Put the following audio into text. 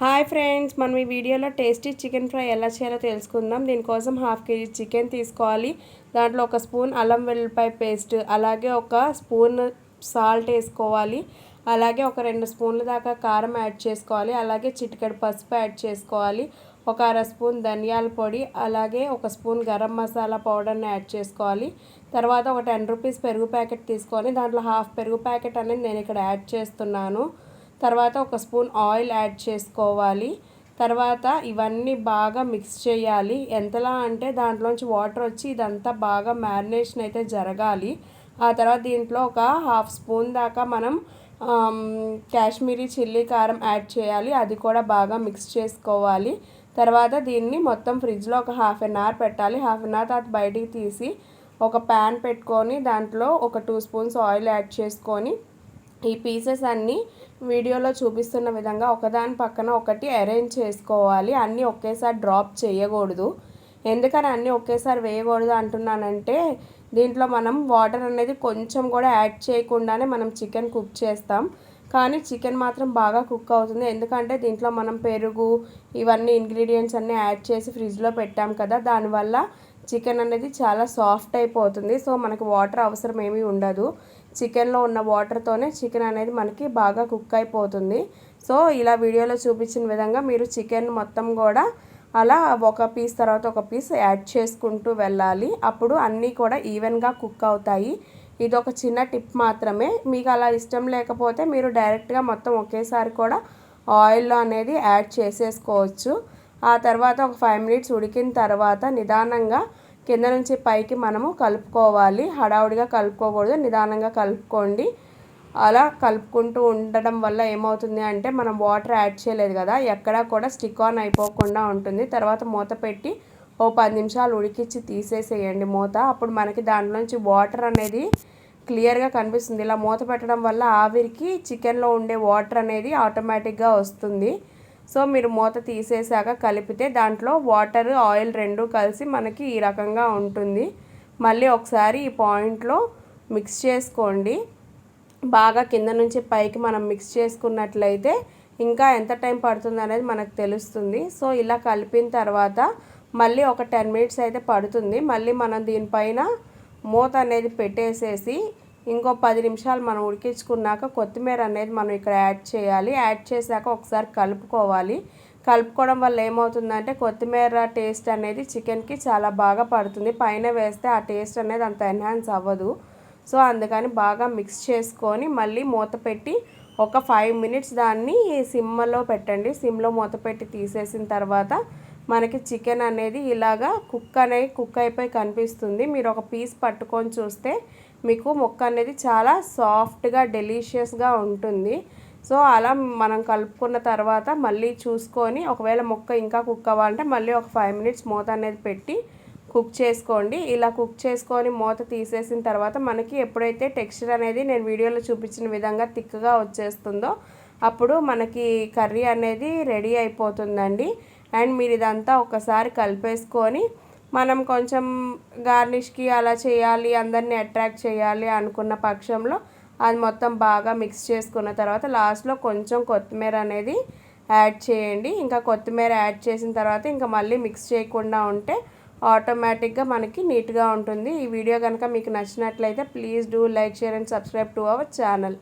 Hi friends మనం ఈ వీడియోలో టేస్టీ చికెన్ ఫ్రై ఎలా చేయాలో తెలుసుకుందాం. దీనికోసం హాఫ్ కేజీ చికెన్ తీసుకోవాలి. దాంట్లో ఒక స్పూన్ అల్లం వెల్లిపాయ పేస్ట్ అలాగే ఒక స్పూన్ సాల్ట్ వేసుకోవాలి. అలాగే ఒక రెండు స్పూన్ల దాకా కారం యాడ్ చేసుకోవాలి. అలాగే చిటికెడు పసుపు యాడ్ చేసుకోవాలి. ఒక అర స్పూన్ ధనియాల పొడి అలాగే ఒక స్పూన్ గరం మసాలా పౌడర్ని యాడ్ చేసుకోవాలి. తర్వాత ఒక టెన్ రూపీస్ పెరుగు ప్యాకెట్ తీసుకొని దాంట్లో హాఫ్ పెరుగు ప్యాకెట్ అనేది నేను ఇక్కడ యాడ్ చేస్తున్నాను. తర్వాత ఒక స్పూన్ ఆయిల్ యాడ్ చేసుకోవాలి. తర్వాత ఇవన్నీ బాగా మిక్స్ చేయాలి. ఎంతలా అంటే దాంట్లోంచి వాటర్ వచ్చి ఇదంతా బాగా మ్యారినేషన్ అయితే జరగాలి. ఆ తర్వాత దీంట్లో ఒక హాఫ్ స్పూన్ దాకా మనం కాశ్మీరీ చిల్లీ కారం యాడ్ చేయాలి. అది కూడా బాగా మిక్స్ చేసుకోవాలి. తర్వాత దీన్ని మొత్తం ఫ్రిడ్జ్లో ఒక హాఫ్ అన్ అవర్ పెట్టాలి. హాఫ్ అన్ అవర్ తర్వాత బయటికి తీసి ఒక ప్యాన్ పెట్టుకొని దాంట్లో ఒక టూ స్పూన్స్ ఆయిల్ యాడ్ చేసుకొని ఈ పీసెస్ అన్నీ వీడియోలో చూపిస్తున్న విధంగా ఒకదాని పక్కన ఒకటి అరేంజ్ చేసుకోవాలి. అన్నీ ఒకేసారి డ్రాప్ చేయకూడదు. ఎందుకని అన్నీ ఒకేసారి వేయకూడదు అంటున్నానంటే దీంట్లో మనం వాటర్ అనేది కొంచెం కూడా యాడ్ చేయకుండానే మనం చికెన్ కుక్ చేస్తాం. కానీ చికెన్ మాత్రం బాగా కుక్ అవుతుంది. ఎందుకంటే దీంట్లో మనం పెరుగు ఇవన్నీ ఇంగ్రీడియంట్స్ అన్నీ యాడ్ చేసి ఫ్రిడ్జ్లో పెట్టాం కదా దానివల్ల చికెన్ అనేది చాలా సాఫ్ట్ అయిపోతుంది. సో మనకు వాటర్ అవసరం ఏమీ ఉండదు. చికెన్లో ఉన్న వాటర్తోనే చికెన్ అనేది మనకి బాగా కుక్ అయిపోతుంది. సో ఇలా వీడియోలో చూపించిన విధంగా మీరు చికెన్ మొత్తం కూడా అలా ఒక పీస్ తర్వాత ఒక పీస్ యాడ్ చేసుకుంటూ వెళ్ళాలి. అప్పుడు అన్నీ కూడా ఈవెన్గా కుక్ అవుతాయి. ఇది ఒక చిన్న టిప్ మాత్రమే. మీకు అలా ఇష్టం లేకపోతే మీరు డైరెక్ట్గా మొత్తం ఒకేసారి కూడా ఆయిల్లో అనేది యాడ్ చేసేసుకోవచ్చు. ఆ తర్వాత ఒక ఫైవ్ మినిట్స్ ఉడికిన తర్వాత నిదానంగా కింద నుంచి పైకి మనము కలుపుకోవాలి. హడావుడిగా కలుపుకోకూడదు. నిదానంగా కలుపుకోండి. అలా కలుపుకుంటూ ఉండడం వల్ల ఏమవుతుంది అంటే మనం వాటర్ యాడ్ చేయలేదు కదా. ఎక్కడా కూడా స్టిక్ ఆన్ అయిపోకుండా ఉంటుంది. తర్వాత మూత పెట్టి ఓ పది నిమిషాలు ఉడికిచ్చి తీసేసేయండి మూత. అప్పుడు మనకి దాంట్లోంచి వాటర్ అనేది క్లియర్గా కనిపిస్తుంది. ఇలా మూత పెట్టడం వల్ల ఆవిరికి చికెన్లో ఉండే వాటర్ అనేది ఆటోమేటిక్గా వస్తుంది. సో మీరు మూత తీసేసాక కలిపితే దాంట్లో వాటర్ ఆయిల్ రెండు కలిసి మనకి ఈ రకంగా ఉంటుంది. మళ్ళీ ఒకసారి ఈ పాయింట్లో మిక్స్ చేసుకోండి. బాగా కింద నుంచి పైకి మనం మిక్స్ చేసుకున్నట్లయితే ఇంకా ఎంత టైం పడుతుంది అనేది మనకు తెలుస్తుంది. సో ఇలా కలిపిన తర్వాత మళ్ళీ ఒక టెన్ మినిట్స్ అయితే పడుతుంది. మళ్ళీ మనం దీనిపైన మూత అనేది పెట్టేసేసి ఇంకో పది నిమిషాలు మనం ఉడికించుకున్నాక కొత్తిమీర అనేది మనం ఇక్కడ యాడ్ చేయాలి. యాడ్ చేశాక ఒకసారి కలుపుకోవాలి. కలుపుకోవడం వల్ల ఏమవుతుందంటే కొత్తిమీర టేస్ట్ అనేది చికెన్కి చాలా బాగా పడుతుంది. పైన వేస్తే ఆ టేస్ట్ అనేది అంత ఎన్హాన్స్ అవ్వదు. సో అందుకని బాగా మిక్స్ చేసుకొని మళ్ళీ మూత పెట్టి ఒక ఫైవ్ మినిట్స్ దాన్ని సిమ్లో పెట్టండి. సిమ్లో మూత పెట్టి తీసేసిన తర్వాత మనకి చికెన్ అనేది ఇలాగా కుక్ అనేది కుక్ అయిపోయి కనిపిస్తుంది. మీరు ఒక పీస్ పట్టుకొని చూస్తే మీకు మొక్క అనేది చాలా సాఫ్ట్గా డెలీషియస్గా ఉంటుంది. సో అలా మనం కలుపుకున్న తర్వాత మళ్ళీ చూసుకొని ఒకవేళ మొక్క ఇంకా కుక్ అవ్వాలంటే మళ్ళీ ఒక ఫైవ్ మినిట్స్ మూత అనేది పెట్టి కుక్ చేసుకోండి. ఇలా కుక్ చేసుకొని మూత తీసేసిన తర్వాత మనకి ఎప్పుడైతే టెక్స్చర్ అనేది నేను వీడియోలో చూపించిన విధంగా తిక్గా వచ్చేస్తుందో అప్పుడు మనకి కర్రీ అనేది రెడీ అయిపోతుందండి. అండ్ మీరు ఇదంతా ఒకసారి కలిపేసుకొని మనం కొంచెం గార్నిష్కి అలా చేయాలి అందరినీ అట్రాక్ట్ చేయాలి అనుకున్న పక్షంలో అది మొత్తం బాగా మిక్స్ చేసుకున్న తర్వాత లాస్ట్లో కొంచెం కొత్తిమీర అనేది యాడ్ చేయండి. ఇంకా కొత్తిమీర యాడ్ చేసిన తర్వాత ఇంకా మళ్ళీ మిక్స్ చేయకుండా ఉంటే ఆటోమేటిక్గా మనకి నీట్గా ఉంటుంది. ఈ వీడియో కనుక మీకు నచ్చినట్లయితే please do like share and subscribe to our channel.